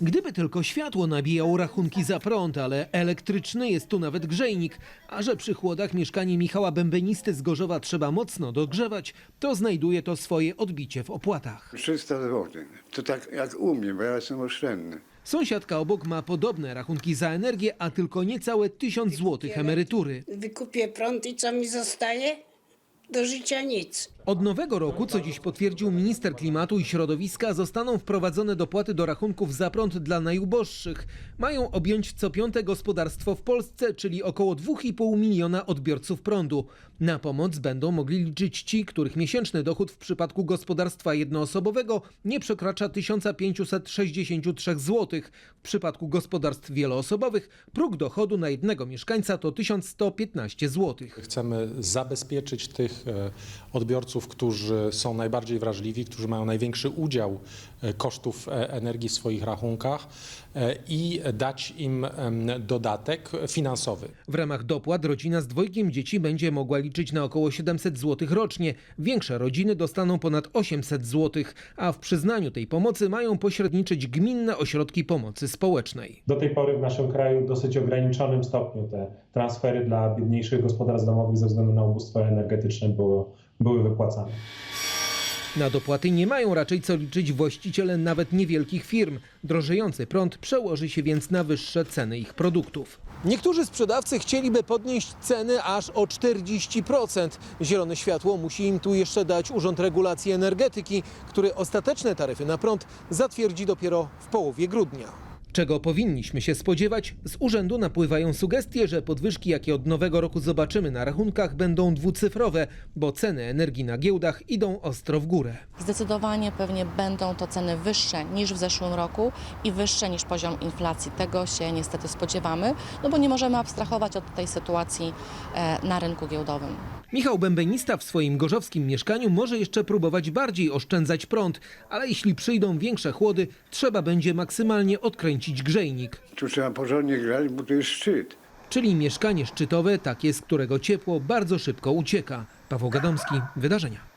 Gdyby tylko światło nabijało rachunki za prąd, ale elektryczny jest tu nawet grzejnik, a że przy chłodach mieszkanie Michała Bębenisty z Gorzowa trzeba mocno dogrzewać, to znajduje to swoje odbicie w opłatach. 300 zł. To tak jak u mnie, bo ja jestem oszczędny. Sąsiadka obok ma podobne rachunki za energię, a tylko niecałe 1000 zł emerytury. Wykupię prąd i co mi zostaje? Do życia nic. Od nowego roku, co dziś potwierdził minister klimatu i środowiska, zostaną wprowadzone dopłaty do rachunków za prąd dla najuboższych. Mają objąć co piąte gospodarstwo w Polsce, czyli około 2,5 miliona odbiorców prądu. Na pomoc będą mogli liczyć ci, których miesięczny dochód w przypadku gospodarstwa jednoosobowego nie przekracza 1563 zł. W przypadku gospodarstw wieloosobowych próg dochodu na jednego mieszkańca to 1115 zł. Chcemy zabezpieczyć tych e, odbiorców, którzy są najbardziej wrażliwi, którzy mają największy udział e, kosztów e, energii w swoich rachunkach e, i dać im dodatek finansowy. W ramach dopłat rodzina z dwojgiem dzieci będzie mogła liczyć na około 700 zł rocznie. Większe rodziny dostaną ponad 800 zł, a w przyznaniu tej pomocy mają pośredniczyć gminne ośrodki pomocy społecznej. Do tej pory w naszym kraju w dosyć ograniczonym stopniu te transfery dla biedniejszych gospodarstw domowych ze względu na ubóstwo energetyczne były, były wypłacane. Na dopłaty nie mają raczej co liczyć właściciele nawet niewielkich firm. Drożejący prąd przełoży się więc na wyższe ceny ich produktów. Niektórzy sprzedawcy chcieliby podnieść ceny aż o 40%. Zielone światło musi im tu jeszcze dać Urząd Regulacji Energetyki, który ostateczne taryfy na prąd zatwierdzi dopiero w połowie grudnia. Czego powinniśmy się spodziewać? Z urzędu napływają sugestie, że podwyżki, jakie od nowego roku zobaczymy na rachunkach, będą dwucyfrowe, bo ceny energii na giełdach idą ostro w górę. Zdecydowanie pewnie będą to ceny wyższe niż w zeszłym roku i wyższe niż poziom inflacji. Tego się niestety spodziewamy, no bo nie możemy abstrahować od tej sytuacji e, na rynku giełdowym. Michał Bębenista w swoim gorzowskim mieszkaniu może jeszcze próbować bardziej oszczędzać prąd, ale jeśli przyjdą większe chłody, trzeba będzie maksymalnie odkręcić grzejnik. Tu trzeba porządnie grać, bo to jest szczyt. Czyli mieszkanie szczytowe, takie z którego ciepło bardzo szybko ucieka. Paweł Gadomski, Wydarzenia.